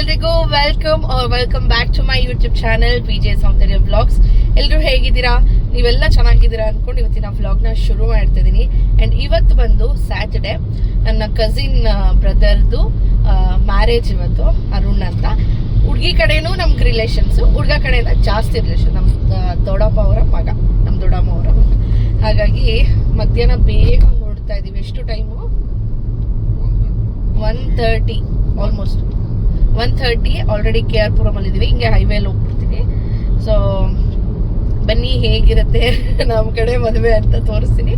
ಎಲ್ರಿಗೂ welcome welcome back to my YouTube channel P J Soundarya vlogs ಎಲ್ಲರೂ ಹೇಗಿದ್ದೀರಾ? ನೀವೆಲ್ಲ ಚೆನ್ನಾಗಿದ್ದೀರಾ ಅನ್ಕೊಂಡು ಇವತ್ತಿನ ವ್ಲಾಗ್ನ ಶುರು ಮಾಡ್ತಿದ್ದೀನಿ ಆ್ಯಂಡ್ ಇವತ್ತು ಬಂದು ಸ್ಯಾಟರ್ಡೆ ನನ್ನ ಕಸಿನ್ ಬ್ರದರ್ದು ಮ್ಯಾರೇಜ್ ಇವತ್ತು ಅರುಣ್ ಅಂತ. ಹುಡುಗಿ ಕಡೆನೂ ನಮ್ಗೆ ರಿಲೇಷನ್ಸು ಹುಡುಗ ಕಡೆಯಿಂದ ಜಾಸ್ತಿ ರಿಲೇಷನ್ ನಮ್ಮ ದೊಡ್ಡಪ್ಪ ಅವರ ಮಗ ನಮ್ಮ ದೊಡ್ಡಮ್ಮ ಅವರ ಮಗ. ಹಾಗಾಗಿ ಮಧ್ಯಾಹ್ನ ಬೇಗ ಹೊರಡ್ತಾ ಇದೀವಿ. ಎಷ್ಟು time one thirty almost one thirty already K R ಪುರಮಲ್ಲಿ ಇದೀವಿ ಹಿಂಗೆ ಹೈವೇಲಿ ಹೋಗ್ಬಿಡ್ತೀವಿ. ಸೊ ಬನ್ನಿ ಹೇಗಿರುತ್ತೆ ನಮ್ಮ ಕಡೆ ಮದುವೆ ಅಂತ ತೋರಿಸ್ತೀನಿ.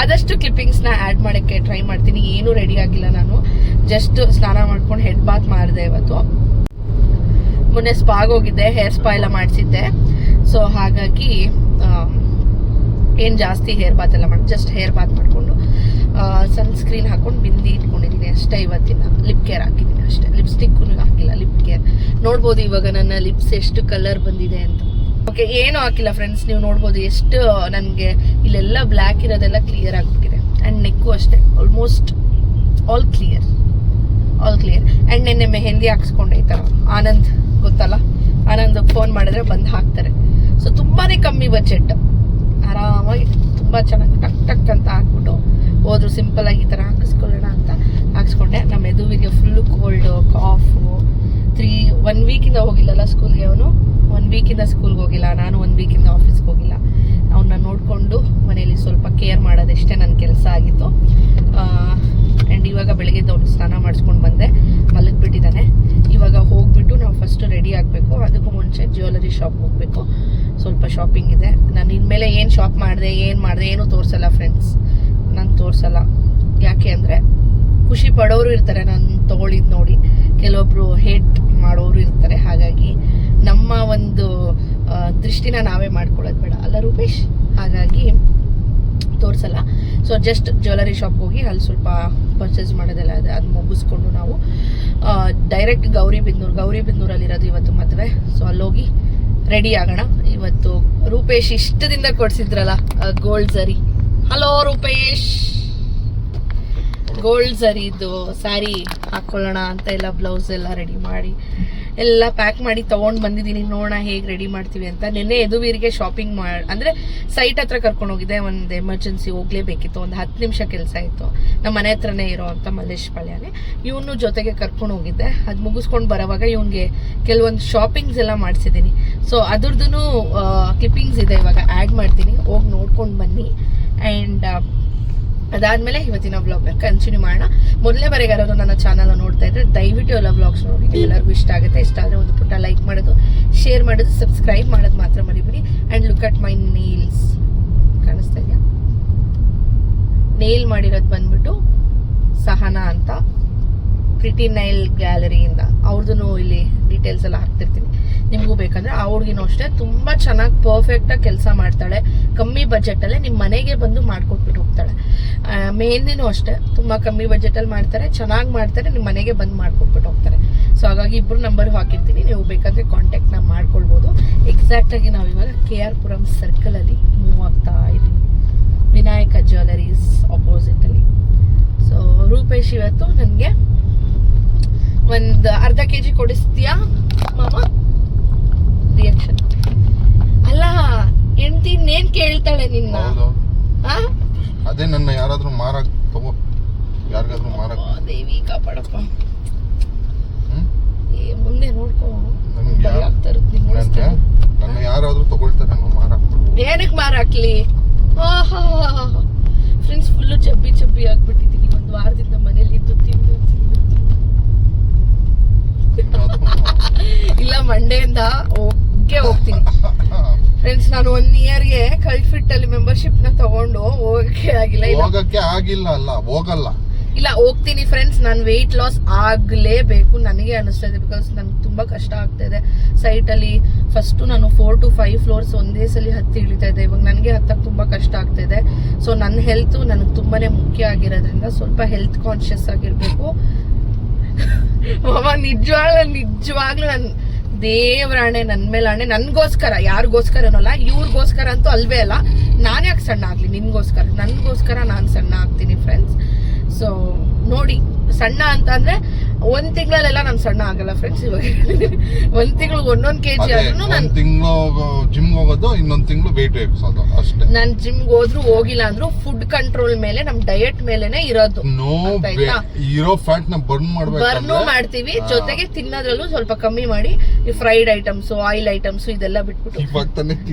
ಆದಷ್ಟು ಕ್ಲಿಪ್ಪಿಂಗ್ಸ್ನ ಆ್ಯಡ್ ಮಾಡೋಕ್ಕೆ ಟ್ರೈ ಮಾಡ್ತೀನಿ. ಏನೂ ರೆಡಿ ಆಗಿಲ್ಲ ನಾನು. ಜಸ್ಟ್ ಸ್ನಾನ ಮಾಡ್ಕೊಂಡು ಹೆಡ್ ಬಾತ್ ಮಾಡಿದೆ ಇವತ್ತು. ಮೊನ್ನೆ ಸ್ಪಾಗ್ ಹೋಗಿದ್ದೆ ಹೇರ್ ಸ್ಪಾ ಎಲ್ಲ ಮಾಡಿಸಿದ್ದೆ. ಸೊ ಹಾಗಾಗಿ ಏನು ಜಾಸ್ತಿ ಹೇರ್ ಬಾತ್ ಎಲ್ಲ ಮಾಡಿ ಜಸ್ಟ್ ಹೇರ್ ಬಾತ್ ಮಾಡಿಕೊಂಡು ಸನ್ಸ್ಕ್ರೀನ್ ಹಾಕೊಂಡು ಬಿಂದಿ ಇಟ್ಕೊಂಡಿದ್ದೀನಿ ಅಷ್ಟೇ ಇವತ್ತಿನ ಲಿಪ್ ಕೇರ್ ಹಾಕಿದ್ದೀನಿ. ಅಷ್ಟೇ ಲಿಪ್ಸ್ಟಿಕ್ಕೂ ಹಾಕಿಲ್ಲ ಲಿಪ್ ಕೇರ್ ನೋಡ್ಬೋದು ಇವಾಗ ನನ್ನ ಲಿಪ್ಸ್ ಎಷ್ಟು ಕಲರ್ ಬಂದಿದೆ ಅಂತ. ಓಕೆ ಏನು ಹಾಕಿಲ್ಲ ಫ್ರೆಂಡ್ಸ್ ನೀವು ನೋಡ್ಬೋದು ಎಷ್ಟು ನನಗೆ ಇಲ್ಲೆಲ್ಲ ಬ್ಲ್ಯಾಕ್ ಇರೋದೆಲ್ಲ ಕ್ಲಿಯರ್ ಆಗಿಬಿಟ್ಟಿದೆ. ಆ್ಯಂಡ್ ನೆಕ್ಕು ಅಷ್ಟೇ almost all clear all clear and ನಿನ್ನೆ ಮೆಹೆಂದಿ ಹಾಕ್ಸ್ಕೊಂಡೆ, ಈ ಥರ ಆನಂದ್, ಗೊತ್ತಲ್ಲ? ಆನಂದ್ ಫೋನ್ ಮಾಡಿದ್ರೆ ಬಂದು ಹಾಕ್ತಾರೆ. ಸೊ ತುಂಬಾ ಕಮ್ಮಿ ಬಜೆಟ್ ಆರಾಮಾಗಿ, ತುಂಬ ಚೆನ್ನಾಗಿ ಟಕ್ ಟಕ್ ಅಂತ ಹಾಕ್ಬಿಟ್ಟು ಹೋದ್ರು. ಸಿಂಪಲ್ ಆಗಿ ಈ ಥರ ಹಾಕಿಸ್ಕೊಳ್ಳೋಣ. ಹಾಕ್ಸ್ಕೊಂಡೆ ನಮ್ಮ ಮೆದುವಿಗೆ full cold cough three one ವೀಕಿಂದ ಹೋಗಿಲ್ಲಲ್ಲ ಸ್ಕೂಲ್ಗೆ ಅವನು? ಒನ್ ವೀಕಿಂದ ಸ್ಕೂಲ್ಗೆ ಹೋಗಿಲ್ಲ. ನಾನು ಒನ್ ವೀಕಿಂದ ಆಫೀಸ್ಗೆ ಹೋಗಿಲ್ಲ. ಅವನ್ನ ನೋಡಿಕೊಂಡು ಮನೇಲಿ ಸ್ವಲ್ಪ ಕೇರ್ ಮಾಡೋದಷ್ಟೇ ನನ್ನ ಕೆಲಸ ಆಗಿತ್ತು. ಆ್ಯಂಡ್ ಇವಾಗ ಬೆಳಗ್ಗೆ ಅವನು ಸ್ನಾನ ಮಾಡಿಸ್ಕೊಂಡು ಬಂದೆ. ಮಲಗಿಬಿಟ್ಟಿದ್ದಾನೆ. ಇವಾಗ ಹೋಗ್ಬಿಟ್ಟು ನಾವು ಫಸ್ಟ್ ರೆಡಿ ಆಗಬೇಕು. ಅದಕ್ಕೂ ಮುಂಚೆ ಜ್ಯುವೆಲರಿ ಶಾಪ್ ಹೋಗಬೇಕು. ಸ್ವಲ್ಪ ಶಾಪಿಂಗ್ ಇದೆ. ನಾನು ಇನ್ಮೇಲೆ ಏನು ಶಾಪ್ ಮಾಡಿದೆ, ಏನು ಮಾಡಿದೆ, ಏನೂ ತೋರಿಸಲ್ಲ ಫ್ರೆಂಡ್ಸ್ ನಾನು ತೋರಿಸಲ್ಲ. ಯಾಕೆ ಅಂದರೆ ಖುಷಿ ಪಡೋರು ಇರ್ತಾರೆ. ನಾನು ತಗೊಳ್ಳಿದ್ ನೋಡಿ. ಕೆಲವೊಬ್ರು ಹೇಟ್ ಮಾಡೋರು ಇರ್ತಾರೆ. ಹಾಗಾಗಿ ನಮ್ಮ ಒಂದು ದೃಷ್ಟಿನ ನಾವೇ ಮಾಡ್ಕೊಳ್ಳೋದು ಬೇಡ. ಅಲ್ಲ ರೂಪೇಶ್? ಹಾಗಾಗಿ ತೋರಿಸಲ್ಲ. ಸೊ ಜಸ್ಟ್ ಜ್ಯುವೆಲರಿ ಶಾಪ್ ಹೋಗಿ ಅಲ್ಲಿ ಸ್ವಲ್ಪ ಪರ್ಚೇಸ್ ಮಾಡೋದೆಲ್ಲ ಇದೆ ಅದು ಮುಗಿಸ್ಕೊಂಡು ನಾವು ಡೈರೆಕ್ಟ್ ಗೌರಿ ಬಿದ್ನೂರು ಗೌರಿ ಬಿದ್ನೂರಲ್ಲಿರೋದು ಇವತ್ತು ಮದುವೆ. ಸೊ ಅಲ್ಲೋಗಿ ರೆಡಿ ಆಗೋಣ. ಇವತ್ತು ರೂಪೇಶ್ ಇಷ್ಟದಿಂದ ಕೊಡ್ಸಿದ್ರಲ್ಲ ಗೋಲ್ಡ್ ಸರಿ. ಹಲೋ ರೂಪೇಶ್! ಗೋಲ್ಡ್ ಸರಿದು ಸ್ಯಾರಿ ಹಾಕೊಳ್ಳೋಣ ಅಂತ ಎಲ್ಲ ಬ್ಲೌಸ್ ಎಲ್ಲ ರೆಡಿ ಮಾಡಿ, ಎಲ್ಲ ಪ್ಯಾಕ್ ಮಾಡಿ ತೊಗೊಂಡು ಬಂದಿದ್ದೀನಿ. ನೋಡೋಣ ಹೇಗೆ ರೆಡಿ ಮಾಡ್ತೀವಿ ಅಂತ. ನಿನ್ನೆ ಯದುವೀರಿಗೆ ಶಾಪಿಂಗ್ ಮಾಡಿ ಅಂದರೆ ಸೈಟ್ ಹತ್ರ ಕರ್ಕೊಂಡು ಹೋಗಿದ್ದೆ. ಒಂದು ಎಮರ್ಜೆನ್ಸಿ ಹೋಗ್ಲೇಬೇಕಿತ್ತು. ಒಂದು ಹತ್ತು ನಿಮಿಷ ಕೆಲಸ ಇತ್ತು. ನಮ್ಮ ಮನೆ ಹತ್ರನೇ ಇರೋ ಅಂತ ಮಲ್ಲೇಶ್ ಪಾಳ್ಯನೇ. ಇವನು ಜೊತೆಗೆ ಕರ್ಕೊಂಡು ಹೋಗಿದ್ದೆ. ಅದು ಮುಗಿಸ್ಕೊಂಡು ಬರೋವಾಗ ಇವನಿಗೆ ಕೆಲವೊಂದು ಶಾಪಿಂಗ್ಸ್ ಎಲ್ಲ ಮಾಡಿಸಿದ್ದೀನಿ. ಸೊ ಅದ್ರದ್ದು ಕ್ಲಿಪ್ಪಿಂಗ್ಸ್ ಇದೆ. ಇವಾಗ ಆ್ಯಡ್ ಮಾಡ್ತೀನಿ. ಹೋಗಿ ನೋಡ್ಕೊಂಡು ಬನ್ನಿ. ಆ್ಯಂಡ್ ಅದಾದ್ಮೇಲೆ ಇವತ್ತಿನ ವ್ಲಾಗ್ನ ಕಂಟಿನ್ಯೂ ಮಾಡೋಣ. ಮೊದಲೇ ಬರೀ ಯಾರಾದ್ರು ನನ್ನ ಚಾನಲ್ ನೋಡ್ತಾ ಇದ್ರೆ ದಯವಿಟ್ಟು ಎಲ್ಲ ವ್ಲಾಗ್ಸ್ ನೋಡಿ ಎಲ್ಲರಿಗೂ ಇಷ್ಟ ಆಗುತ್ತೆ. ಇಷ್ಟ ಆದರೆ ಒಂದು ಪುಟ್ಟ ಲೈಕ್ ಮಾಡೋದು ಶೇರ್ ಮಾಡೋದು ಸಬ್ಸ್ಕ್ರೈಬ್ ಮಾಡೋದು ಮಾತ್ರ ಮರಿಬಿಡಿ. And look at my nails ಕಾಣಿಸ್ತಾ ಇದೆಯಾ? ನೇಲ್ ಮಾಡಿರೋದು ಬಂದ್ಬಿಟ್ಟು ಸಹನಾ ಅಂತ. ಪ್ರಿಟಿ ನೈಲ್ ಗ್ಯಾಲರಿಯಿಂದ ಅವ್ರದ್ದು ಇಲ್ಲಿ ಡೀಟೇಲ್ಸ್ ಎಲ್ಲ ಹಾಕ್ತಿರ್ತೀನಿ. ನಿಮಗೂ ಬೇಕಂದ್ರೆ ಆ ಹುಡ್ಗಿನೂ ಅಷ್ಟೇ. ತುಂಬ ಚೆನ್ನಾಗಿ ಪರ್ಫೆಕ್ಟಾಗಿ ಕೆಲಸ ಮಾಡ್ತಾಳೆ. ಕಮ್ಮಿ ಬಜೆಟಲ್ಲೇ ನಿಮ್ಮ ಮನೆಗೆ ಬಂದು ಮಾಡ್ಕೊಟ್ಬಿಟ್ಟು ಹೋಗ್ತಾಳೆ. ಮೆಹಂದಿನೂ ಅಷ್ಟೇ. ತುಂಬ ಕಮ್ಮಿ ಬಜೆಟಲ್ಲಿ ಮಾಡ್ತಾರೆ, ಚೆನ್ನಾಗಿ ಮಾಡ್ತಾರೆ ನಿಮ್ಮ ಮನೆಗೆ ಬಂದು ಮಾಡ್ಕೊಟ್ಬಿಟ್ಟು ಹೋಗ್ತಾರೆ. ಸೊ ಹಾಗಾಗಿ ಇಬ್ಬರು ನಂಬರ್ ಹಾಕಿರ್ತೀನಿ. ನೀವು ಬೇಕಾದರೆ ಕಾಂಟ್ಯಾಕ್ಟ್ನ ಮಾಡ್ಕೊಳ್ಬೋದು. ಎಕ್ಸಾಕ್ಟಾಗಿ ನಾವು ಇವಾಗ ಕೆ ಆರ್ ಪುರಂ ಸರ್ಕಲಲ್ಲಿ ಮೂವ್ ಆಗ್ತಾ ಇದ್ದೀವಿ ವಿನಾಯಕ ಜ್ಯುವೆಲರೀಸ್ ಅಪೋಸಿಟಲ್ಲಿ ಸೊ ರೂಪೇಶ್ ಇವತ್ತು ನನಗೆ ಒಂದು ಅರ್ಧ ಕೆ ಜಿ ಕೊಡಿಸ್ತೀಯಾ, ಮಾಮ? ರಿಯಾಕ್ಷನ್ ಅಲ್ಲ ಹೆಂಡ್ತಿ ಇನ್ನೇನ್ ಕೇಳ್ತಾಳೆ ನಿನ್ನ? ಆ? ಅದೇ ನನ್ನ ಯಾರಾದ್ರೂ ಮಾರಕ್ ತಗೋ. ಯಾರಿಗಾದ್ರೂ ಮಾರಕ್. ಆ, ದೇವಿ ಕಾಪಾಡಪ್ಪ. ಹ್ಮ್? ಏ ಮುಂದೆ ನೋಡ್ಕೋ. ನನ್ಗೆ ಭಯ ಯಾ- ಆಗ್ತಾ ಇರುತ್ತೆ ನಿಂಗ್ ನನ್ನ ಯಾರಾದ್ರೂ ತಗೊಳ್ತಾರೆ ಅನ್ನೋ ಮಾರಕ್. ಏನಕ್ಕೆ ಮಾರಾಕ್ಲಿ? ಫ್ರೆಂಡ್ಸ್ ಫುಲ್ಲು ಚಬ್ಬಿ ಚಬ್ಬಿ ಆಗ್ಬಿಟ್ಟಿದ್ದೀನಿ ಒಂದು ವಾರದಿಂದ ಮನೇಲಿ ಇದ್ದು ತಿಂದು ತಿಂದು ತಿಂದು. ಇಲ್ಲ ಮಂಡೆಯಿಂದ. ಹೋಗೇ ಹೋಗ್ತೀನಿ. ಫ್ರೆಂಡ್ಸ್ ನಾನು ಒನ್ ಇಯರ್ಗೆ ಕಲ್ಟ್ ಫಿಟ್ ಅಲ್ಲಿ ಮೆಂಬರ್ಶಿಪ್ನ ತಗೊಂಡು ಹೋಗಕ್ಕೆ ಆಗಿಲ್ಲ. ಹೋಗಕ್ಕೆ ಆಗಿಲ್ಲ ಅಲ್ಲ ಹೋಗಲ್ಲ. ಇಲ್ಲ ಹೋಗ್ತೀನಿ ಫ್ರೆಂಡ್ಸ್ ನಾನು ವೆಯ್ಟ್ ಲಾಸ್ ಆಗ್ಲೇಬೇಕು ನನಗೆ ಅನಿಸ್ತಾ ಇದೆ ಬಿಕಾಸ್ ನಂಗೆ ತುಂಬಾ ಕಷ್ಟ ಆಗ್ತಾ ಇದೆ. ಸೈಟ್ ಅಲ್ಲಿ ಫಸ್ಟ್ ನಾನು ಫೋರ್ ಟು ಫೈವ್ ಫ್ಲೋರ್ಸ್ ಒಂದೇ ಸಲ ಹತ್ತಿ ಇಳಿತಾ ಇದೆ ಇವಾಗ ನನಗೆ ಹತ್ತಕ್ಕೆ ತುಂಬಾ ಕಷ್ಟ ಆಗ್ತಾ ಇದೆ. ಸೊ ನನ್ನ ಹೆಲ್ತ್ ನನಗೆ ತುಂಬಾನೇ ಮುಖ್ಯ ಆಗಿರೋದ್ರಿಂದ ಸ್ವಲ್ಪ ಹೆಲ್ತ್ ಕಾನ್ಶಿಯಸ್ ಆಗಿರ್ಬೇಕು. ಮಾಮ ನಿಜವಾಗ್ಲೂ ನಿಜವಾಗ್ಲೂ ನನ್ ದೇವರಾಣೆ ನನ್ನ ಮೇಲೆ ಆಣೆ. ನನ್ಗೋಸ್ಕರ, ಯಾರಿಗೋಸ್ಕರನಲ್ಲ, ಇವ್ರಿಗೋಸ್ಕರ ಅಂತೂ ಅಲ್ವೇ ಅಲ್ಲ. ನಾನು ಯಾಕೆ ಸಣ್ಣ ಆಗಲಿ? ನಿನ್ಗೋಸ್ಕರ. ನನಗೋಸ್ಕರ ನಾನು ಸಣ್ಣ ಆಗ್ತೀನಿ ಫ್ರೆಂಡ್ಸ್ ಸೊ ನೋಡಿ, ಸಣ್ಣ ಅಂತ ಅಂದ್ರೆ ಒಂದ್ ತಿಂಗಳಲ್ಲೆಲ್ಲ ನಾನು ಸಣ್ಣ ಆಗಲ್ಲ ಫ್ರೆಂಡ್ಸ್ ಇವಾಗ. ಒಂದ್ ತಿಂಗಳು ಒಂದೊಂದ್ ಕೆಜಿ ಆದ್ರೂ ನಾನು ತಿಂಗಳು ಜಿಮ್ ಹೋಗೋದು ಇನ್ನೊಂದ್ ತಿಂಗಳು ವೇಟ್ ಎಬ್ಸೋದು ಅಷ್ಟೇ. ನಾನ್ ಜಿಮ್ಗೆ ಹೋದ್ರು ಹೋಗಿಲ್ಲ ಅಂದ್ರು ಫುಡ್ ಕಂಟ್ರೋಲ್ ಮೇಲೆ ನಮ್ ಡಯಟ್ ಮೇಲೆನೆ ಇರೋದು. ನೋ? ಇರೋ ಫ್ಯಾಟ್ನ ಬರ್ನ್ ಬರ್ನು ಮಾಡ್ಬೇಕಂದ್ರೆ ಮಾಡ್ತೀವಿ. ಜೊತೆಗೆ ತಿನ್ನೋದ್ರಲ್ಲೂ ಸ್ವಲ್ಪ ಕಮ್ಮಿ ಮಾಡಿ ಈ ಫ್ರೈಡ್ ಐಟಮ್ಸ್ ಆಯಿಲ್ ಐಟಮ್ಸ್ ಇದೆಲ್ಲ ಬಿಟ್ಬಿಟ್ಟು.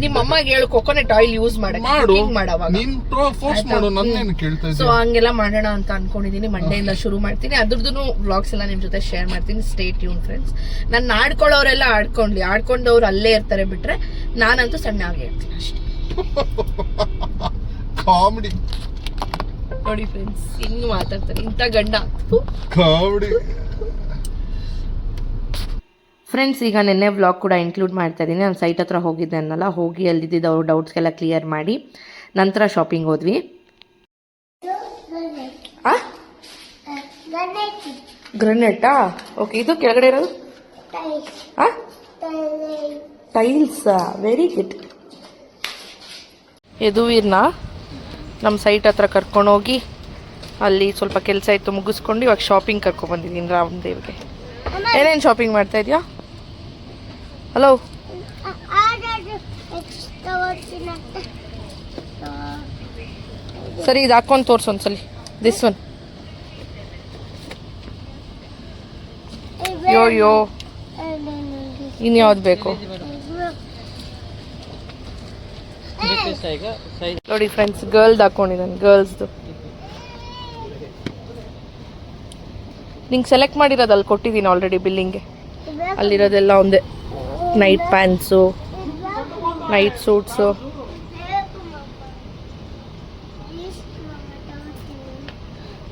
ನಿಮ್ಮ ಅಮ್ಮಗೆ ಹೇಳು ಕೊಕೊನೆಟ್ ಆಯಿಲ್ ಯೂಸ್ ಮಾಡಕ್ಕೆ ಮಾಡವಾಗ. ನೀನ್ ಫೋರ್ಸ್ ಮಾಡು. ನನ್ನೇನು ಕೇಳ್ತಾ ಸೊ ಹಂಗೆಲ್ಲ ಮಾಡೋಣ ಅಂತ ಅನ್ಕೊಂಡಿದೀನಿ. ಮಂಡೆಯಿಂದ ಶುರು ಮಾಡ್ತೀನಿ. ಅದ್ರದ್ದು ವ್ಲಾಗ್ಸ್ ಎಲ್ಲ ನಿಮ್ ಜೊತೆ ಶೇರ್ ಮಾಡ್ತೀನಿ. ಸ್ಟೇಟ್ ಯೂನ್ ಫ್ರೆಂಡ್ಸ್ ನಾನು ಆಡ್ಕೊಳ್ಳೋರೆಲ್ಲ ಆಡ್ಕೊಂಡ್ಲಿ. ಆಡ್ಕೊಂಡವ್ರು ಅಲ್ಲೇ ಇರ್ತಾರೆ ಬಿಟ್ರೆ ನಾನಂತೂ ಸಣ್ಣ ಆಗಿ ಇರ್ತೀನಿ ಅಷ್ಟೇ. ಕಾಮಿಡಿ ನೋಡಿ ಫ್ರೆಂಡ್ಸ್ ಹಿಂಗ್ ಮಾತಾಡ್ತಾರೆ. ಇಂಥ ಗಂಡ. ಕಾಮಿಡಿ ಫ್ರೆಂಡ್ಸ್ ಈಗ ನಿನ್ನೆ ವ್ಲಾಗ್ ಕೂಡ ಇನ್ಕ್ಲೂಡ್ ಮಾಡ್ತಾ ಇದ್ದೀನಿ. ನಾನು ಸೈಟ್ ಹತ್ರ ಹೋಗಿದ್ದೆ ಅನ್ನಲ್ಲ. ಹೋಗಿ ಅಲ್ಲಿದ್ದಿದ್ದು ಅವ್ರ ಡೌಟ್ಸ್ಗೆಲ್ಲ ಕ್ಲಿಯರ್ ಮಾಡಿ ನಂತರ ಶಾಪಿಂಗ್ ಹೋದ್ವಿ. ಗ್ರನೇಟಾ ಓಕೆ ಇದು ಕೆಳಗಡೆ ಇರೋದು? ಹಾಂ ಟೈಲ್ಸ್ ವೆರಿ ಗುಡ್ ಯದುವೀರ್ನ ನಮ್ಮ ಸೈಟ್ ಹತ್ರ ಕರ್ಕೊಂಡೋಗಿ ಅಲ್ಲಿ ಸ್ವಲ್ಪ ಕೆಲಸ ಇತ್ತು ಮುಗಿಸ್ಕೊಂಡು ಇವಾಗ ಶಾಪಿಂಗ್ ಕರ್ಕೊಂಡ್ಬಂದಿದ್ದೀನಿ ರಾಮದೇವ್ಗೆ ಏನೇನು ಶಾಪಿಂಗ್ ಮಾಡ್ತಾ ಇದೆಯಾ? ಹಲೋ ಸರಿ ಇದು ಹಾಕೊಂಡು ತೋರ್ಸು ಒಂದ್ಸಲಿ. ದಿಸ್ ಒನ್ ಯೋ ಯೋ ಇನ್ಯಾವ್ದು ಬೇಕು? ನೋಡಿ ಫ್ರೆಂಡ್ಸ್ ಗರ್ಲ್ದು ಹಾಕೊಂಡಿದ್ದಾನೆ ಗರ್ಲ್ಸ್ದು ನಿಂಗೆ ಸೆಲೆಕ್ಟ್ ಮಾಡಿರೋದು ಅಲ್ಲಿ ಕೊಟ್ಟಿದ್ದೀನಿ ಆಲ್ರೆಡಿ ಬಿಲ್ಲಿಂಗ್ಗೆ ಅಲ್ಲಿರೋದೆಲ್ಲ ಒಂದೇ. ನೈಟ್ ಪ್ಯಾಂಟ್ಸು ನೈಟ್ ಸೂಟ್ಸು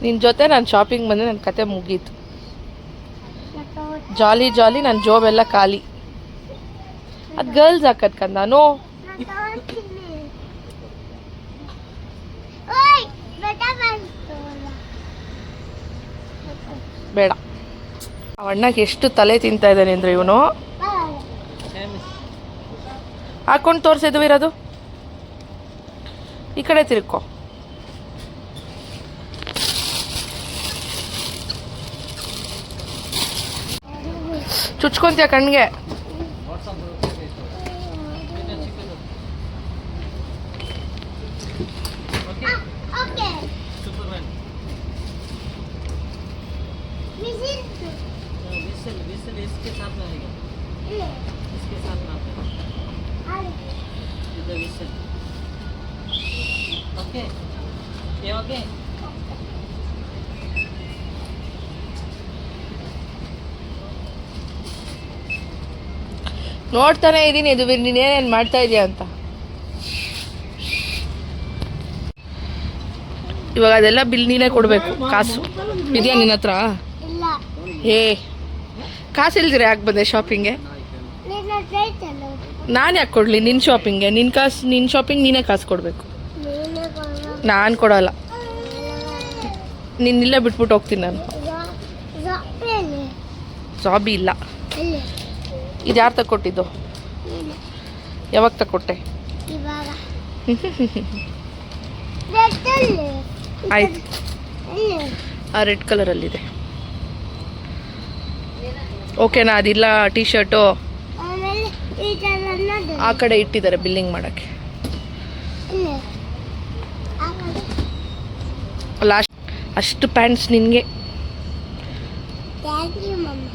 ನಿನ್ನ ಜೊತೆ ನಾನು ಶಾಪಿಂಗ್ ಬಂದರೆ ನನ್ನ ಕತೆ ಮುಗೀತು. ಜಾಲಿ ಜಾಲಿ ನನ್ನ ಜಾಬ್ ಎಲ್ಲ ಖಾಲಿ. ಅದು ಗರ್ಲ್ಸ್ ಹಾಕದ್ ಕಂದ ನೋ. ಬೇಡ. ಅಣ್ಣಗೆ ಎಷ್ಟು ತಲೆ ತಿಂತಾ ಇದ್ದಾನೆ ಅಂದ್ರೆ ಇವನು? ಹಾಕೊಂಡು ತೋರಿಸಿದ್ವಿ ಇರೋದು. ಈ ಕಡೆ ತಿರ್ಕೊ. ಚುಚ್ಕೊಂತೀಯ ಕಣ್ಗೆ Okay. Yeah, okay? ನೋಡ್ತಾನೆ ಇದ್ದೀನಿ ಇದು ನೀನೇನೇನು ಮಾಡ್ತಾ ಇದೀಯ ಅಂತ. ಇವಾಗ ಅದೆಲ್ಲ ಬಿಲ್ ನೀನೇ ಕೊಡಬೇಕು ಕಾಸು. ಇದೆಯಾ ನಿನ್ನ ಹತ್ರ? ಏ ಕಾಸು ಇಲ್ದಿರ ಯಾಕೆ ಬಂದೆ ಶಾಪಿಂಗ್ಗೆ ನಾನು ಯಾಕೆ ಕೊಡಲಿ? ನಿನ್ನ ಶಾಪಿಂಗ್ಗೆ ನಿನ್ನ ಕಾಸು ನಿನ್ನ ಶಾಪಿಂಗ್ ನೀನೇ ಕಾಸು ಕೊಡಬೇಕು. ನಾನು ಕೊಡಲ್ಲ. ನಿನ್ನ ಇಲ್ಲೇ ಬಿಟ್ಬಿಟ್ಟು ಹೋಗ್ತೀನಿ ನಾನು. ಜಾಬಿ ಇಲ್ಲ. ಇದು ಯಾರು ತಗೊಟ್ಟಿದ್ದು ಯಾವಾಗ ಇವಾಗ. ಆಯ್ತು. ಆ ರೆಡ್ ಕಲರಲ್ಲಿದೆ ಓಕೆನಾ ಅದಿಲ್ಲ ಟೀ ಶರ್ಟು ಆ ಕಡೆ ಇಟ್ಟಿದ್ದಾರೆ ಬಿಲ್ಲಿಂಗ್ ಮಾಡೋಕ್ಕೆ. ಲಾಸ್ಟ್ ಅಷ್ಟು ಪ್ಯಾಂಟ್ಸ್ ನಿನಗೆ ಥ್ಯಾಂಕ್ ಯು ಮಮ್ಮ ಅಮ್ಮ ಇದು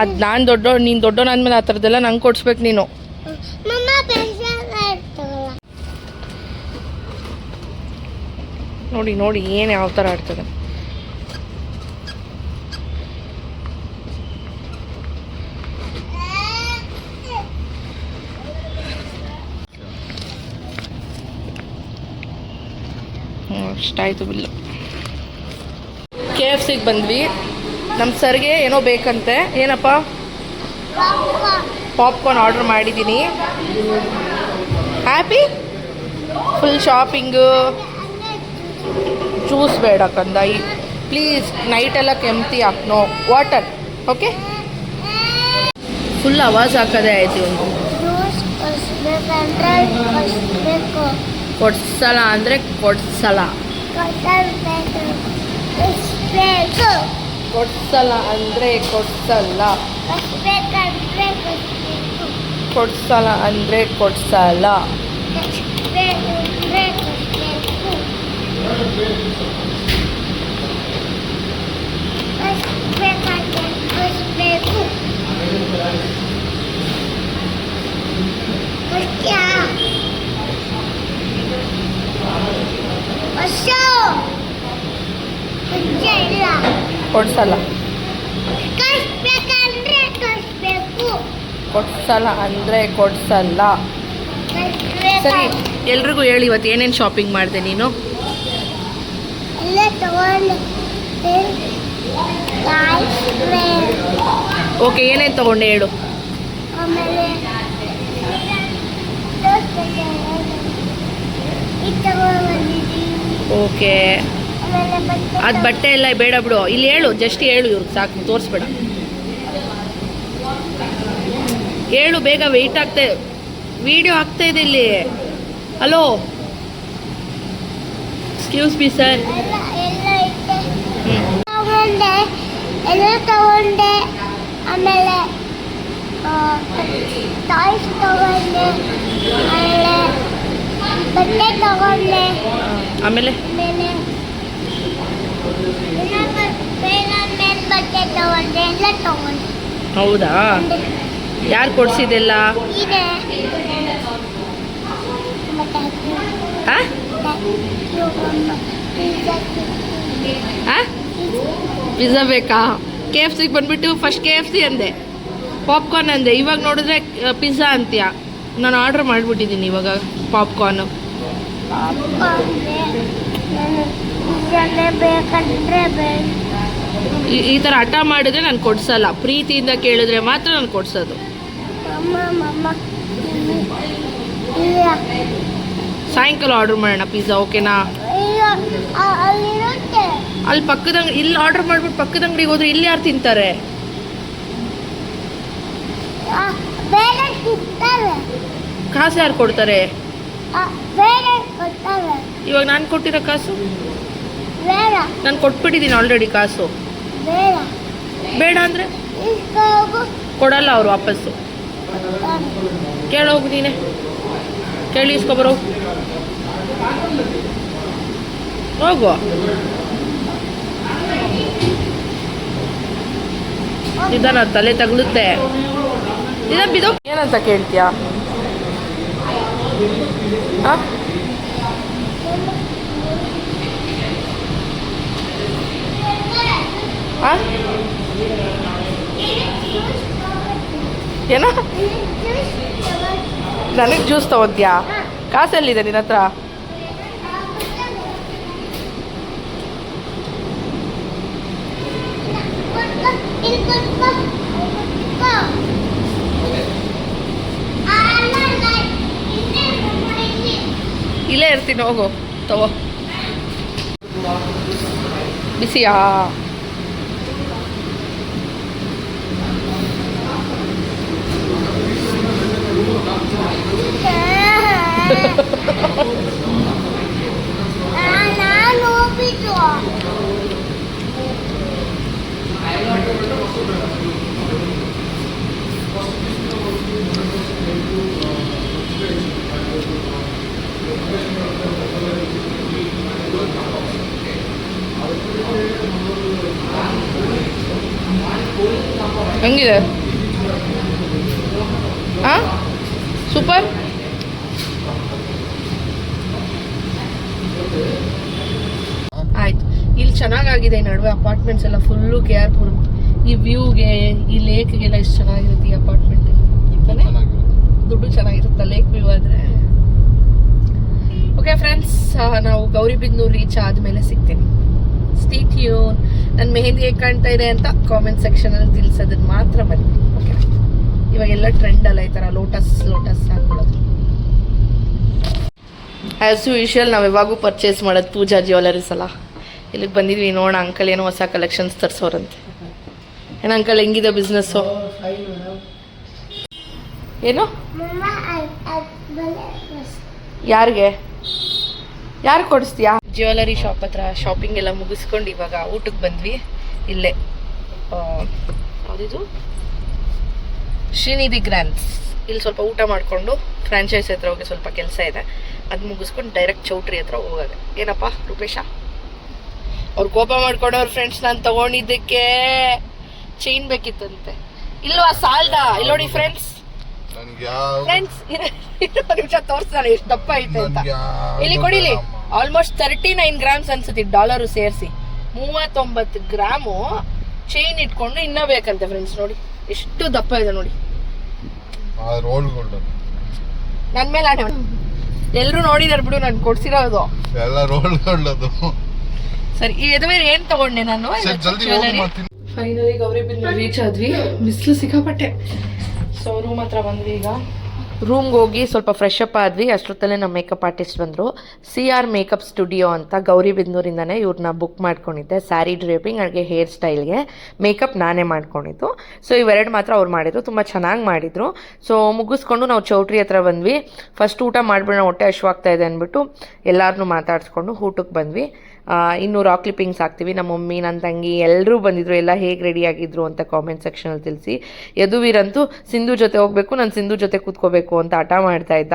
ಅದು ನಾನು ದೊಡ್ಡ ನೀನು ದೊಡ್ಡವನಾದ್ಮೇಲೆ ಆ ಥರದ್ದೆಲ್ಲ ನಂಗೆ ಕೊಡಿಸ್ಬೇಕು ನೀನು. ನೋಡಿ ನೋಡಿ, ಏನು ಯಾವ ಥರ ಆಡ್ತದೆ. ಅಷ್ಟಾಯಿತು ಬಿಲ್ಲು ಕೆ ಎಫ್ ಸಿಗೆ ಬಂದ್ವಿ. ನಮ್ಮ ಸರ್ಗೆ ಏನೋ ಬೇಕಂತೆ. ಏನಪ್ಪ? ಪಾಪ್ಕಾರ್ನ್ ಆರ್ಡರ್ ಮಾಡಿದ್ದೀನಿ. ಹ್ಯಾಪಿ ಫುಲ್ ಶಾಪಿಂಗು ಜ್ಯೂಸ್ ಬೇಡ ಕಂದ ಪ್ಲೀಸ್ ನೈಟೆಲ್ಲ ಕೆಮ್ತಿ ಹಾಕ್ನೋ. ವಾಟರ್ ಓಕೆ ಫುಲ್ ಆವಾಜ್ ಹಾಕೋದೇ ಆಯ್ತು. ಒಂದು ಕೊಡ್ಸಲ್ಲ ಅಂದರೆ ಕೊಡ್ಸಲ್ಲ. ಕೊಡ್ಸಲ್ಲ ಅಂದರೆ ಕೊಡ್ಸಲ್ಲ. ಕಷ್ಟಬೇಕಂದ್ರೆ ಕಷ್ಟಬೇಕು ಕೊಡ್ಸಲ್ಲ ಅಂದರೆ ಕೊಡ್ಸಲ್ಲ. ಕಷ್ಟಬೇಕು ಅಂದ್ರೆ ಕಷ್ಟಬೇಕು ಕಷ್ಟಬೇಕಂದ್ರೆ ಕಷ್ಟಬೇಕು ಕಷ್ಟ ವರ್ಷ ಕಷ್ಟ ಇಲ್ಲ ಕೊಡ್ಸಲ್ಲ. ಕೊಡ್ಸಲ್ಲ ಅಂದರೆ ಕೊಡ್ಸಲ್ಲ. ಸರಿ ಎಲ್ರಿಗೂ ಹೇಳಿ ಇವತ್ತು ಏನೇನು ಶಾಪಿಂಗ್ ಮಾಡಿದೆ ನೀನು? ಓಕೆ ಏನೇನು ತಗೊಂಡೆ ಹೇಳು. ಓಕೆ ಅದು ಬಟ್ಟೆ ಎಲ್ಲ ಬೇಡ ಬಿಡು. ಇಲ್ಲಿ ಹೇಳು ಜಸ್ಟ್ ಹೇಳು ಇವ್ರಿಗೆ ಸಾಕು ತೋರಿಸ್ಬೇಡ. ಹೇಳು ಬೇಗ ವೆಯ್ಟ್ ಆಗ್ತಾ ವಿಡಿಯೋ ಆಗ್ತಾ ಇದೆ ಇಲ್ಲಿ. ಹಲೋ ಎಕ್ಸ್ಕ್ಯೂಸ್ ಮಿ ಸರ್ ಎಲ್ಲ ಎಲ್ಲ ಇಟ್ಟೆ ತಗೊಂಡೆ ಎಲ್ಲ ತಗೊಂಡೆ ಆಮೇಲೆ ಟಾಯ್ಸ್ ತಗೊಂಡೆ ಆಮೇಲೆ ಬಟ್ಟೆ ತಗೊಂಡೆ ಆಮೇಲೆ? ಆಮೇಲೆ ಬೇಗ ಮೇಲೆ ಬಟ್ಟೆ ತಗೊಂಡೆ ಎಲ್ಲ ತಗೊಂಡೆ ಹೌದಾ? ಯಾರು ಕೊಡ್ಸಿದೆಲ್ಲ? ಪಿಜ್ಜಾ ಬೇಕಾ? ಕೆ ಎಫ್ ಸಿಗೆ ಬಂದ್ಬಿಟ್ಟು ಫಸ್ಟ್ ಕೆ ಎಫ್ ಸಿ ಅಂದೆ. ಪಾಪ್ಕಾರ್ನ್ ಅಂದೆ. ಇವಾಗ ನೋಡಿದ್ರೆ ಪಿಜ್ಜಾ ಅಂತೀಯ. ನಾನು ಆರ್ಡ್ರ್ ಮಾಡಿಬಿಟ್ಟಿದ್ದೀನಿ ಇವಾಗ ಪಾಪ್ಕಾರ್ನು ಬೇಕಂದ್ರೆ ಈ ತರ ಥರ ಹಠ ಮಾಡಿದ್ರೆ ನಾನು ಕೊಡ್ಸಲ್ಲ. ಪ್ರೀತಿಯಿಂದ ಕೇಳಿದ್ರೆ ಮಾತ್ರ ನಾನು ಕೊಡ್ಸೋದು. ಅಮ್ಮ ಮಮ್ಮ ಇಲ್ಲ. ಸಾಯಂಕಾಲ ಆರ್ಡರ್ ಮಾಡೋಣ ಪಿಜ್ಜಾ ಓಕೆನಾ ಇಲ್ಲ. ಅ- ಅಲ್ಲಿರುತ್ತೆ ಅಲ್ಲಿ ಪಕ್ಕದ ಅಂಗ್- ಇಲ್ಲಿ ಆರ್ಡರ್ ಮಾಡ್ಬಿಟ್ಟು ಪಕ್ಕದ ಅಂಗಡಿಗೆ ಹೋದ್ರೆ ಇಲ್ಲಿ ಯಾರು ತಿಂತಾರೆ? ಆ, ಬೇರೆ ಸಿಗ್ತವೆ ಕಾಸು ಯಾರು ಕೊಡ್ತಾರೆ? ಆ, ಬೇರೆ ಕೊಡ್ತವೆ ಇವಾಗ ನಾನು ಕೊಟ್ಟಿರೋ ಕಾಸು? ನಾನು ಕೊಟ್ಬಿಟ್ಟಿದ್ದೀನಿ ಆಲ್ರೆಡಿ ಕಾಸು. ಬೇಡ. ಬೇಡ ಅಂದರೆ? ಕೊಡಲ್ಲ ಅವರು ವಾಪಸ್ಸು. ಕೇಳೋಗು ನೀನೆ. ಕೇಳಿ ಇಸ್ಕೊಬರೋ ಹೋಗು. ನಿಧಾನ ತಲೆ ತಗಲುತ್ತೆ. ನಿಧಾನ ಬಿದೋ ಏನಂತ ಕೇಳ್ತೀಯಾ? ಆ? ಏನ? ನನಗೆ ಜ್ಯೂಸ್ ತಗೋತೀಯಾ? ಕಾಸೆಲ್ಲಿದೆ ನಿನ್ನ ಹತ್ರ. ಇಲ್ಲೇ ಇರ್ತೀನಿ ಹೋಗು ತಗೋ. ಬಿಸಿಯಾ ಆ, ನಾನು ಹೋಗ್ಬಿಟ್ಟು ಹೆಂಗಿದೆ ಆ ಸೂಪರ್ ಆಯ್ತು ಇಲ್ಲಿ ಚೆನ್ನಾಗಾಗಿದೆ ನಡುವೆ ಅಪಾರ್ಟ್ಮೆಂಟ್ಸ್ ಎಲ್ಲ ಫುಲ್ಲು ಕೆ ಆರ್ ಪುರಂ ಈ ವ್ಯೂಗೆ ಈ ಲೇಕ್ಗೆಲ್ಲ ಎಷ್ಟು ಚೆನ್ನಾಗಿರುತ್ತೆ ಈ ಅಪಾರ್ಟ್ಮೆಂಟ್ ದುಡ್ಡು ಚೆನ್ನಾಗಿರುತ್ತೆ. ಲೇಕ್ ವ್ಯೂ ಆದರೆ. ಓಕೆ ಫ್ರೆಂಡ್ಸ್ ನಾವು ಗೌರಿಬಿದ್ನೂರು ರೀಚ್ ಆದಮೇಲೆ ಸಿಗ್ತೀನಿ. ಸ್ಟೀಟ್ ಯೂನ್ ನನ್ನ ಮೆಹಂದಿ ಹೇಗೆ ಕಾಣ್ತಾ ಇದೆ ಅಂತ ಕಾಮೆಂಟ್ ಸೆಕ್ಷನಲ್ಲಿ ತಿಳಿಸೋದನ್ನ ಮಾತ್ರ ಬನ್ನಿ ಓಕೆ ಇವಾಗೆಲ್ಲ ಟ್ರೆಂಡ್ ಅಲ್ಲ ಈ ಥರ ಲೋಟಸ್ ಲೋಟಸ್ ಹಾಕೊಳ್ಳೋದು. ಆ್ಯಸ್ ಯೂಶುವಲ್ ನಾವು ಯಾವಾಗೂ ಪರ್ಚೇಸ್ ಮಾಡೋದು ಪೂಜಾ ಜ್ಯುವೆಲರೀಸ್ ಅಲ್ಲ. ಇಲ್ಲಿಗೆ ಬಂದಿದ್ವಿ ನೋಡೋಣ ಅಂಕಲ್ ಏನೋ ಹೊಸ ಕಲೆಕ್ಷನ್ಸ್ ತರಿಸೋರಂತೆ. ಏನು ಅಂಕಲ್ ಹೆಂಗಿದೆ ಬಿಸ್ನೆಸ್ಸು ಏನು. ಯಾರಿಗೆ? ಯಾರು ಕೊಡಿಸ್ತೀಯಾ? ಜ್ಯುವೆಲರಿ ಶಾಪ್ ಹತ್ರ ಶಾಪಿಂಗ್ ಎಲ್ಲ ಮುಗಿಸ್ಕೊಂಡು ಇವಾಗ ಊಟಕ್ಕೆ ಬಂದ್ವಿ. ಇಲ್ಲೇ ಯಾವುದಿದು ಯಾವ್ದಿದು? ಶ್ರೀನಿಧಿ ಗ್ರ್ಯಾಂಡ್ಸ್ ಇಲ್ಲಿ ಸ್ವಲ್ಪ ಊಟ ಮಾಡಿಕೊಂಡು ಫ್ರಾಂಚೈಸ್ ಹತ್ರ ಹೋಗಿ ಸ್ವಲ್ಪ ಕೆಲಸ ಇದೆ. ಅದು ಮುಗಿಸ್ಕೊಂಡು ಡೈರೆಕ್ಟ್ ಚೌಟ್ರಿ ಹತ್ರ ಹೋಗೋದೆ. ಏನಪ್ಪ ರೂಪೇಶ? ಅವ್ರು ಕೋಪ ಮಾಡ್ಕೊಂಡು ಅವ್ರ ಫ್ರೆಂಡ್ಸ್ ನಾನು ತಗೊಂಡಿದ್ದಕ್ಕೆ ಚೈನ್ ಬೇಕಿತ್ತಂತೆ. ಇಲ್ವಾ ಸಾಲ್ದ? ಇಲ್ಲಿ ನೋಡಿ ಫ್ರೆಂಡ್ಸ್ ನನ್ಗೆ ಯಾವ ಫ್ರೆಂಡ್ಸ್ ನಿಮಿಷ ತೋರಿಸ್ತಾನೆ ಎಷ್ಟು ದಪ್ಪ ಐತೆ ಅಂತ. ಇಲ್ಲಿ ಕೊಡಿಲಿ ಆಲ್ಮೋಸ್ಟ್ ತರ್ಟಿ ನೈನ್ ಗ್ರಾಮ್ಸ್ ಅನ್ಸುತ್ತೆ ಡಾಲರು ಸೇರಿಸಿ. ಮೂವತ್ತೊಂಬತ್ತು ಗ್ರಾಮು ಚೈನ್ ಇಟ್ಕೊಂಡು ಇನ್ನ ಬೇಕಂತೆ ಫ್ರೆಂಡ್ಸ್ ನೋಡಿ. ಎಷ್ಟು ದಪ್ಪ ಇದೆ ನೋಡಿ. ನನ್ ಮೇಲೆ ಎಲ್ರು ನೋಡಿದಾರೆ ಬಿಡು ನಾನು ಕೊಡ್ಸಿರೋದು. ಎಲ್ಲ ರೋಲ್ ಗೋಲ್ಡ್ ಅದು. ಸರಿ ಈ ಮೇಲೆ ಏನ್ ತಗೊಂಡೆ ನಾನು? ಸರಿ ಜಲ್ದಿ ಹೋಗಿ ಮಾಡ್ತೀನಿ. ಫೈನಲಿ ಗೌರಿ ಬಿಲ್ ರೀಚ್ ಆದ್ವಿ. ಬಿಸಿಲು ಸಿಕ್ಕಾಪಟ್ಟೆ. ಸೊ ರೂಮ್ ಹತ್ರ ಬಂದ್ವಿ ಈಗ. ರೂಮ್ಗೆ ಹೋಗಿ ಸ್ವಲ್ಪ ಫ್ರೆಶ್ ಅಪ್ ಆದ್ವಿ. ಅಷ್ಟೊತ್ತಲ್ಲೇ ನಮ್ಮ ಮೇಕಪ್ ಆರ್ಟಿಸ್ಟ್ ಬಂದರು. ಸಿ ಆರ್ ಮೇಕಪ್ ಸ್ಟುಡಿಯೋ ಅಂತ ಗೌರಿ ಬಿದ್ನೂರಿಂದನೇ ಇವ್ರನ್ನ ಬುಕ್ ಮಾಡ್ಕೊಂಡಿದ್ದೆ. ಸ್ಯಾರಿ ಡ್ರೇಪಿಂಗ್ ಹಾಗೆ ಹೇರ್ ಸ್ಟೈಲ್ಗೆ ಮೇಕಪ್ ನಾನೇ ಮಾಡ್ಕೊಂಡಿದ್ದು. ಸೊ ಇವೆರಡು ಮಾತ್ರ ಅವ್ರು ಮಾಡಿದ್ರು. ತುಂಬ ಚೆನ್ನಾಗಿ ಮಾಡಿದರು. ಸೊ ಮುಗಿಸ್ಕೊಂಡು ನಾವು ಚೌಟ್ರಿ ಹತ್ರ ಬಂದ್ವಿ. ಫಸ್ಟ್ ಊಟ ಮಾಡಿಬಿಡೋಣ, ಹೊಟ್ಟೆ ಹಶ್ವಾಗ್ತಾ ಇದೆ ಅಂದ್ಬಿಟ್ಟು ಎಲ್ಲರನ್ನೂ ಮಾತಾಡಿಸ್ಕೊಂಡು ಊಟಕ್ಕೆ ಬಂದ್ವಿ. ಇನ್ನು ರಾಕ್ ಕ್ಲಿಪ್ಪಿಂಗ್ಸ್ ಹಾಕ್ತೀವಿ. ನಮ್ಮ ಮಮ್ಮಿ ನನ್ನ ತಂಗಿ ಎಲ್ಲರೂ ಬಂದಿದ್ರು. ಎಲ್ಲ ಹೇಗೆ ರೆಡಿಯಾಗಿದ್ರು ಅಂತ ಕಾಮೆಂಟ್ ಸೆಕ್ಷನಲ್ಲಿ ತಿಳಿಸಿ. ಯದುವೀರಂತೂ ಸಿಂಧು ಜೊತೆ ಹೋಗಬೇಕು. ನಾನು ಸಿಂಧು ಜೊತೆ ಕೂತ್ಕೋಬೇಕು ಅಂತ ಹಠ ಮಾಡ್ತಾ ಇದ್ದ.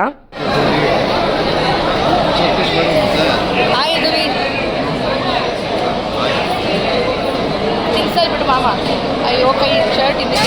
ಅಯ್ಯೋ ಕೈ ಶರ್ಟ್ ಇದೆ.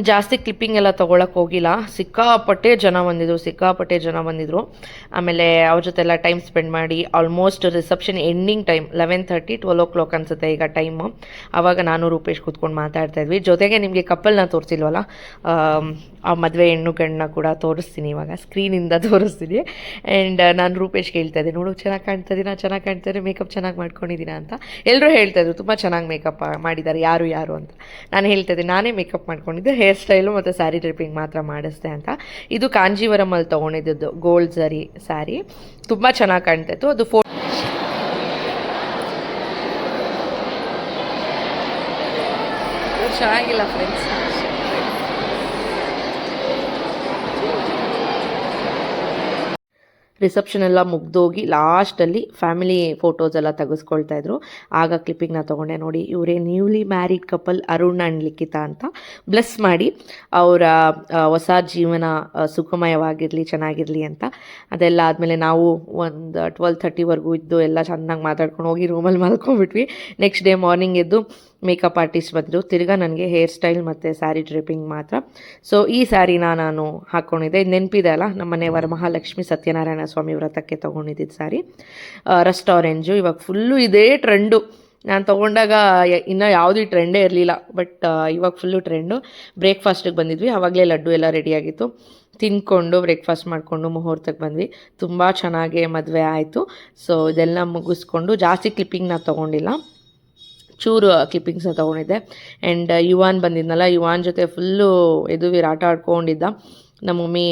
ನಾನು ಜಾಸ್ತಿ ಕ್ಲಿಪ್ಪಿಂಗ್ ಎಲ್ಲ ತೊಗೊಳಕ್ಕೆ ಹೋಗಿಲ್ಲ. ಸಿಕ್ಕಾಪಟ್ಟೆ ಜನ ಬಂದಿದ್ರು, ಸಿಕ್ಕಾಪಟ್ಟೆ ಜನ ಬಂದಿದ್ರು. ಆಮೇಲೆ ಅವ್ರ ಜೊತೆ ಎಲ್ಲ ಟೈಮ್ ಸ್ಪೆಂಡ್ ಮಾಡಿ almost reception ending time eleven thirty twelve o'clock ಅನ್ಸುತ್ತೆ ಈಗ ಟೈಮು ಆವಾಗ ನಾನು ರೂಪೇಶ್ ಕೂತ್ಕೊಂಡು ಮಾತಾಡ್ತಾ ಇದ್ವಿ. ಜೊತೆಗೆ ನಿಮಗೆ ಕಪ್ಪಲ್ನ ತೋರಿಸಿಲ್ವಲ್ಲ ಆ ಮದುವೆ ಹೆಣ್ಣು ಗಂಡನ್ನ ಕೂಡ ತೋರಿಸ್ತೀನಿ ಇವಾಗ ಸ್ಕ್ರೀನಿಂದ ತೋರಿಸ್ತೀನಿ. ಆ್ಯಂಡ್ ನಾನು ರೂಪೇಶ್ ಹೇಳ್ತಾ ಇದ್ದೆ, ನೋಡು, ಚೆನ್ನಾಗಿ ಕಾಣ್ತಾ ಇದ್ದೀನಿ ಚೆನ್ನಾಗಿ ಕಾಣ್ತಾ ಮೇಕಪ್ ಚೆನ್ನಾಗಿ ಮಾಡ್ಕೊಂಡಿದ್ದೀನಿ ಅಂತ. ಎಲ್ಲರೂ ಹೇಳ್ತಾ ಇದ್ರು, ತುಂಬ ಚೆನ್ನಾಗಿ ಮೇಕಪ್ ಮಾಡಿದ್ದಾರೆ, ಯಾರು ಯಾರು ಅಂತ. ನಾನು ಹೇಳ್ತಾ ಇದ್ದೆ, ನಾನೇ ಮೇಕಪ್ ಮಾಡ್ಕೊಂಡಿದ್ದೆ ಸ್ಟೈಲು ಮತ್ತು ಸ್ಯಾರಿ ಡ್ರಿಪ್ಪಿಂಗ್ ಮಾತ್ರ ಮಾಡಿಸ್ದೆ ಅಂತ. ಇದು ಕಾಂಜೀವರಮಲ್ಲಿ ತೊಗೊಂಡಿದ್ದು ಗೋಲ್ಡ್ ಜರಿ ಸ್ಯಾರಿ ತುಂಬ ಚೆನ್ನಾಗಿ ಕಾಣ್ತಾಯಿತ್ತು ಅದು ಫೋ ಚೆನ್ನಾಗಿಲ್ಲ ಫ್ರೆಂಡ್ಸ್ ರಿಸೆಪ್ಷನ್ ಎಲ್ಲ ಮುಗ್ದೋಗಿ ಲಾಸ್ಟಲ್ಲಿ ಫ್ಯಾಮಿಲಿ ಫೋಟೋಸ್ ಎಲ್ಲ ತೆಗೆಸ್ಕೊಳ್ತಾ ಇದ್ರು. ಆಗ ಕ್ಲಿಪ್ಪಿಂಗ್ನ ತೊಗೊಂಡೆ. ನೋಡಿ, ಇವರೇ newly married couple Arun and Likhita ಅಂತ. ಬ್ಲೆಸ್ ಮಾಡಿ ಅವರ ಹೊಸ ಜೀವನ ಸುಖಮಯವಾಗಿರಲಿ, ಚೆನ್ನಾಗಿರಲಿ ಅಂತ. ಅದೆಲ್ಲ ಆದಮೇಲೆ ನಾವು ಒಂದು ಟ್ವೆಲ್ ಥರ್ಟಿವರೆಗೂ ಇದ್ದು ಎಲ್ಲ ಚೆನ್ನಾಗಿ ಮಾತಾಡ್ಕೊಂಡು ಹೋಗಿ ರೂಮಲ್ಲಿ ಮಲ್ಕೊಂಡ್ಬಿಟ್ವಿ. ನೆಕ್ಸ್ಟ್ ಡೇ ಮಾರ್ನಿಂಗ್ ಎದ್ದು ಮೇಕಪ್ ಆರ್ಟಿಸ್ಟ್ ಬಂದರು. ತಿರ್ಗಾ ನನಗೆ ಹೇರ್ ಸ್ಟೈಲ್ ಮತ್ತು ಸ್ಯಾರಿ ಡ್ರಿಪ್ಪಿಂಗ್ ಮಾತ್ರ. ಸೊ ಈ ಸ್ಯಾರಿನ ನಾನು ಹಾಕ್ಕೊಂಡಿದ್ದೆ ನೆನಪಿದೆ ಅಲ್ಲ ನಮ್ಮನೆ ವರಮಹಾಲಕ್ಷ್ಮಿ ಸತ್ಯನಾರಾಯಣ ಸ್ವಾಮಿ ವ್ರತಕ್ಕೆ ತೊಗೊಂಡಿದ್ದಿದ್ದು ಸ್ಯಾರಿ. ರಸ್ಟ್ ಇವಾಗ ಫುಲ್ಲು ಇದೇ ಟ್ರೆಂಡು ನಾನು ತೊಗೊಂಡಾಗ ಇನ್ನೂ ಯಾವುದೇ ಟ್ರೆಂಡೇ ಇರಲಿಲ್ಲ. ಬಟ್ ಇವಾಗ ಫುಲ್ಲು ಟ್ರೆಂಡು ಬ್ರೇಕ್ಫಾಸ್ಟಿಗೆ ಬಂದಿದ್ವಿ. ಆವಾಗಲೇ ಲಡ್ಡು ಎಲ್ಲ ರೆಡಿಯಾಗಿತ್ತು ತಿಂದ್ಕೊಂಡು ಬ್ರೇಕ್ಫಾಸ್ಟ್ ಮಾಡಿಕೊಂಡು ಮುಹೂರ್ತಕ್ಕೆ ಬಂದ್ವಿ. ತುಂಬ ಚೆನ್ನಾಗಿ ಮದುವೆ ಆಯಿತು. ಸೊ ಇದೆಲ್ಲ ಮುಗಿಸ್ಕೊಂಡು ಜಾಸ್ತಿ ಕ್ಲಿಪ್ಪಿಂಗ್ ನಾನು ತೊಗೊಂಡಿಲ್ಲ. ಚೂರು ಕ್ಲಿಪ್ಪಿಂಗ್ಸ್ ತೊಗೊಂಡಿದ್ದೆ. ಆ್ಯಂಡ್ ಯುವಾನ್ ಬಂದಿದ್ನಲ್ಲ ಯುವಾನ್ ಜೊತೆ ಫುಲ್ಲು ಎದುವೀರ್ ಆಟ ಆಡ್ಕೊಂಡಿದ್ದ. ನಮ್ಮ ಮಮ್ಮಿ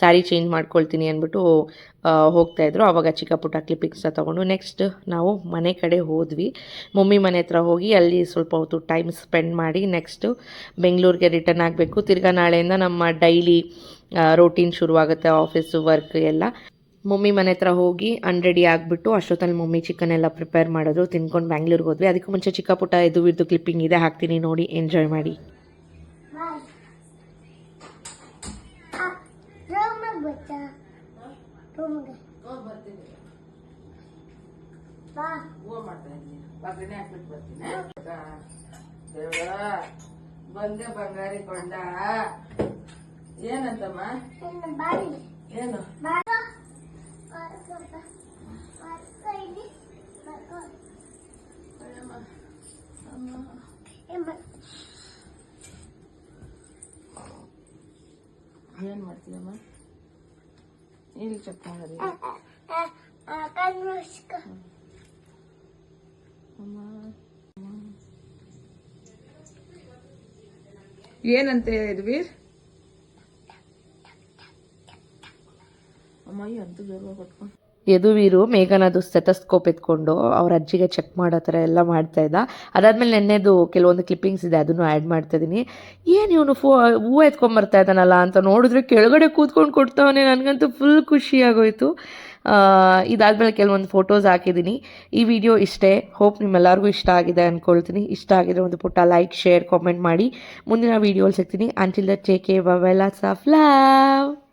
ಸ್ಯಾರಿ ಚೇಂಜ್ ಮಾಡ್ಕೊಳ್ತೀನಿ ಅಂದ್ಬಿಟ್ಟು ಆ, ಹೋಗ್ತಾಯಿದ್ರು ಆವಾಗ ಚಿಕ್ಕ ಪುಟ್ಟ ಕ್ಲಿಪ್ಪಿಂಗ್ಸ್ನ ತೊಗೊಂಡು. ನೆಕ್ಸ್ಟ್ ನಾವು ಮನೆ ಕಡೆ ಹೋದ್ವಿ. ಮಮ್ಮಿ ಮನೆ ಹತ್ರ ಹೋಗಿ ಅಲ್ಲಿ ಸ್ವಲ್ಪ ಹೊತ್ತು ಟೈಮ್ ಸ್ಪೆಂಡ್ ಮಾಡಿ ನೆಕ್ಸ್ಟು ಬೆಂಗಳೂರಿಗೆ ರಿಟರ್ನ್ ಆಗಬೇಕು. ತಿರ್ಗಾ ನಾಳೆಯಿಂದ ನಮ್ಮ ಡೈಲಿ ರೋಟೀನ್ ಶುರುವಾಗುತ್ತೆ ಆಫೀಸು ವರ್ಕ್ ಎಲ್ಲ. ಮಮ್ಮಿ ಮನೆ ಹತ್ರ ಹೋಗಿ ಅನ್ರೆಡಿ ಆಗಿಬಿಟ್ಟು ಅಷ್ಟೊತ್ತಲ್ಲಿ ಮಮ್ಮಿ ಚಿಕನ್ ಎಲ್ಲ ಪ್ರಿಪೇರ್ ಮಾಡಿದ್ರು ತಿನ್ಕೊಂಡು ಬ್ಯಾಂಗ್ಳೂರ್ಗೆ ಹೋದ್ವಿ. ಅದಕ್ಕೂ ಮುಂಚೆ ಚಿಕ್ಕ ಪುಟ್ಟ ಇದು ಇದ್ದು ಕ್ಲಿಪ್ಪಿಂಗ್ ಇದೆ ಹಾಕ್ತೀನಿ ನೋಡಿ ಎಂಜಾಯ್ ಮಾಡಿ. ಬಂದೆ ಬಂಗಾರಿ ಕೊಂಡ. ಏನಂತಮ್ಮ? ಏನು ಬಾರ ಬರ್ಕೊ ಬರ್ಕೊ ಇಲ್ಲಿ ಬರ್ಕೊ ಏನ್ ಮಾಡ್- ಏನು ಮಾಡ್ತೀಯಮ್ಮ ಇಲ್ಲಿ ಚೆಕ್ ಮಾಡೋದು ಏನಂತೆ ಯದುವೀರ್ ಅಮ್ಮ ಅಂತೂ ಜೋರು ಕೊಟ್ಕೊಂಡು ಯದುವೀರು ಮೇಘನದು ಸ್ಟೆಟಸ್ಕೋಪ್ ಎತ್ಕೊಂಡು ಅವ್ರ ಅಜ್ಜಿಗೆ ಚೆಕ್ ಮಾಡೋ ಥರ ಎಲ್ಲ ಮಾಡ್ತಾ ಇದ್ದ. ಅದಾದ್ಮೇಲೆ ನೆನ್ನೆದು ಕೆಲವೊಂದು ಕ್ಲಿಪ್ಪಿಂಗ್ಸ್ ಇದೆ, ಅದನ್ನು ಆ್ಯಡ್ ಮಾಡ್ತಾ ಇದ್ದೀನಿ ಏನು ಇವನು ಫೋ, ಹೂವು ಎತ್ಕೊಂಬರ್ತಾ ಇದ್ದಾನಲ್ಲ ಅಂತ ನೋಡಿದ್ರೆ ಕೆಳಗಡೆ ಕೂತ್ಕೊಂಡು ಕೊಡ್ತಾವನೆ, ನನಗಂತೂ ಫುಲ್ ಖುಷಿ ಇದಾದಮೇಲೆ ಕೆಲವೊಂದು ಫೋಟೋಸ್ ಹಾಕಿದ್ದೀನಿ ಈ ವಿಡಿಯೋ ಇಷ್ಟೇ. ಹೋಪ್ ನಿಮ್ಮೆಲ್ಲರಿಗೂ ಇಷ್ಟ ಆಗಿದೆ ಅಂದ್ಕೊಳ್ತೀನಿ ಇಷ್ಟ ಆಗಿದ್ರೆ ಒಂದು ಪುಟ್ಟ ಲೈಕ್ ಶೇರ್ ಕಾಮೆಂಟ್ ಮಾಡಿ. ಮುಂದಿನ ವೀಡಿಯೋಲಿ ಸಿಗ್ತೀನಿ. Until the take lots of love